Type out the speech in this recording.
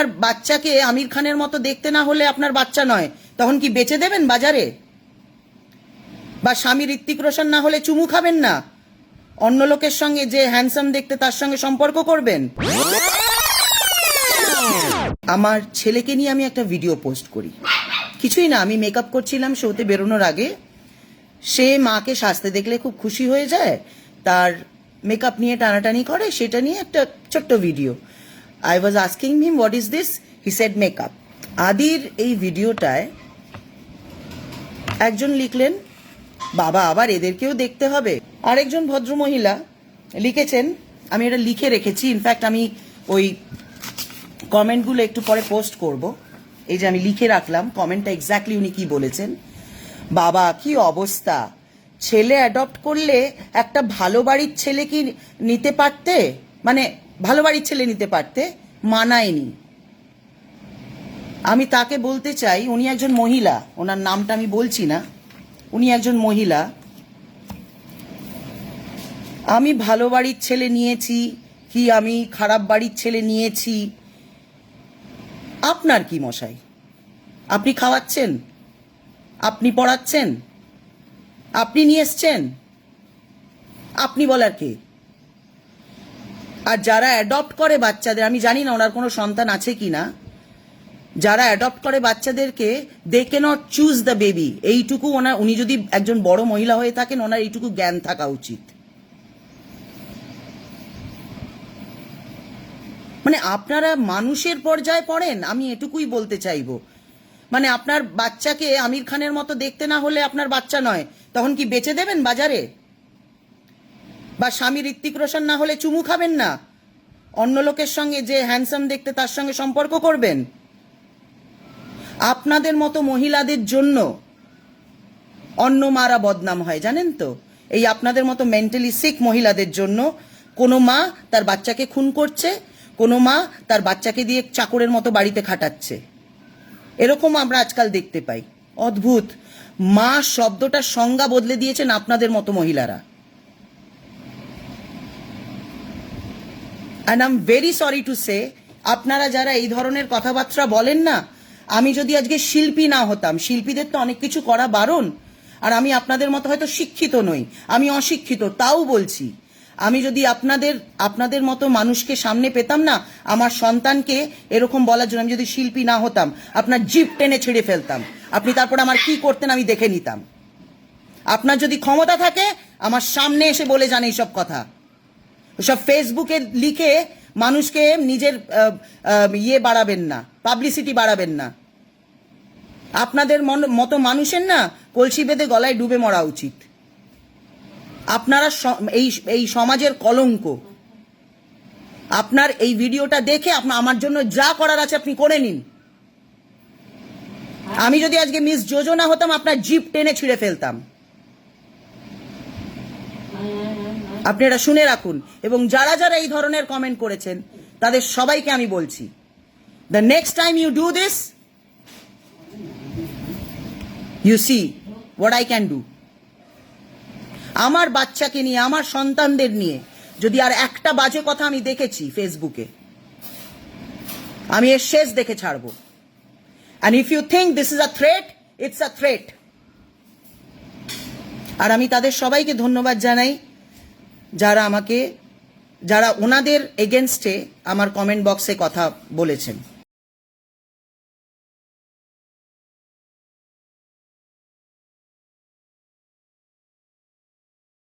আপনার বাচ্চাকে আমির খানের মতো দেখতে না হলে আপনার বাচ্চা নয়। তখন কি বেচে দেবেন বাজারে? বা স্বামী ঋত্বিক রোশন না হলে চুমু খাবেন না? অন্য লোকের সঙ্গে যে হ্যান্ডসাম দেখতে তার সঙ্গে সম্পর্ক করবেন? আমার ছেলেকে নিয়ে আমি একটা ভিডিও পোস্ট করি। কিছুই না, আমি মেকআপ করছিলাম শোতে বেরোনোর আগে। সে মাকে সাজতে দেখলে খুব খুশি হয়ে যায়। তার মেকআপ নিয়ে টানাটানি করে, সেটা নিয়ে একটা ছোট্ট video I was asking him what is this he said makeup আদির এই ভিডিওটায় একজন লিখলেন, বাবা, আবার এদেরকেও দেখতে হবে। আরেকজন ভদ্রমহিলা লিখেছেন, আমি এটা লিখে রেখেছি ইনফ্যাক্ট আমি ওই কমেন্টগুলো একটু পরে পোস্ট করব। এই যে আমি লিখে রাখলাম কমেন্টটা এক্স্যাক্টলি উনি কি বলেছেন? বাবা, কি অবস্থা? ছেলে অ্যাডপ্ট করলে একটা ভালো বাড়ির ছেলে কি নিতে পারতে? মানে ভালো বাড়ির ছেলে নিতে পারতে মানায়নি। আমি তাকে বলতে চাই, উনি একজন মহিলা, ওনার নামটা আমি বলছি না, উনি একজন মহিলা। আমি ভালো বাড়ির ছেলে নিয়েছি কি আমি খারাপ বাড়ির ছেলে নিয়েছি? আপনার কি মশাই? আপনি খাওয়াচ্ছেন? আপনি পড়াচ্ছেন? আপনি নিয়ে এসছেন? আপনি বলার কে? আর যারা অ্যাডপ্ট করে বাচ্চাদের, আমি জানি না ওনার কোনো সন্তান আছে কি না যারা অ্যাডপ্ট করে বাচ্চাদেরকে they can not choose the baby এইটুকু ওনার, উনি যদি একজন বড় মহিলা হয়ে থাকেন, ওনার এইটুকু জ্ঞান থাকা উচিত। মানে আপনারা মানুষের পর্যায়ে পড়েন, আমি এটুকুই বলতে চাইব। মানে আপনার বাচ্চাকে আমির খানের মতো দেখতে না হলে আপনার বাচ্চা নয়, তখন কি বেচে দেবেন বাজারে? বা স্বামী ঋত্বিক রোশন না হলে চুমু খাবেন না? অন্য লোকের সঙ্গে যে হ্যান্ডসাম দেখতে তার সঙ্গে সম্পর্ক করবেন? আপনাদের মতো মহিলাদের জন্য অন্য মারা বদনাম হয়, জানেন তো? এই আপনাদের মতো মেন্টালি সিক মহিলাদের জন্য কোনো মা তার বাচ্চাকে খুন করছে, কোনো মা তার বাচ্চাকে দিয়ে চাকরের মতো বাড়িতে খাটাচ্ছে। এরকম আমরা আজকাল দেখতে পাই। অদ্ভুত। মা শব্দটার সংজ্ঞা বদলে দিয়েছেন আপনাদের মতো মহিলারা। And am very sorry to say আপনারা যারা এই ধরনের কথাবার্তা বলেন না, আমি যদি আজকে শিল্পী না হতাম, শিল্পীদের তো অনেক কিছু করা বারণ। আর আমি আপনাদের মতো হয়তো শিক্ষিত নই, আমি অশিক্ষিত, তাও বলছি। আমি যদি আপনাদের আপনাদের মতো মানুষকে সামনে পেতাম না, আমার সন্তানকে এরকম বলার জন্য আমি যদি শিল্পী না হতাম, আপনার জিপ টেনে ছেড়ে ফেলতাম। আপনি তারপর আমার কি করতেন আমি দেখে নিতাম। আপনার যদি ক্ষমতা থাকে, আমার সামনে এসে বলে যান এইসব কথা। সব ফেসবুকে লিখে মানুষকে নিজের ইয়ে বাড়াবেন না পাবলিসিটি বাড়াবেন না। আপনাদের মতো মানুষের না কলসি বেঁধে গলায় ডুবে মরা উচিত। আপনারা এই এই সমাজের কলঙ্ক। আপনার এই ভিডিওটা দেখে আপনা, আমার জন্য যা করার আছে আপনি করে নিন। আমি যদি আজকে মিস যোজনা হতাম, আপনার জিপ টেনে ছিঁড়ে ফেলতাম। আপনি এটা শুনে রাখুন এবং যারা যারা এই ধরনের কমেন্ট করেছেন, তাদের সবাইকে আমি বলছি the next time you do this you see what I can do আমার বাচ্চাকে নিয়ে, আমার সন্তানদের নিয়ে যদি আর একটা বাজে কথা আমি দেখেছি ফেসবুকে আমি এর শেষ দেখে ছাড়ব। And if you think this is a threat it's a threat আর আমি তাদের সবাইকে ধন্যবাদ জানাই। যারা আমাকে যারা ওনাদের এগেনস্টে আমার কমেন্ট বক্সে কথা বলেছেন।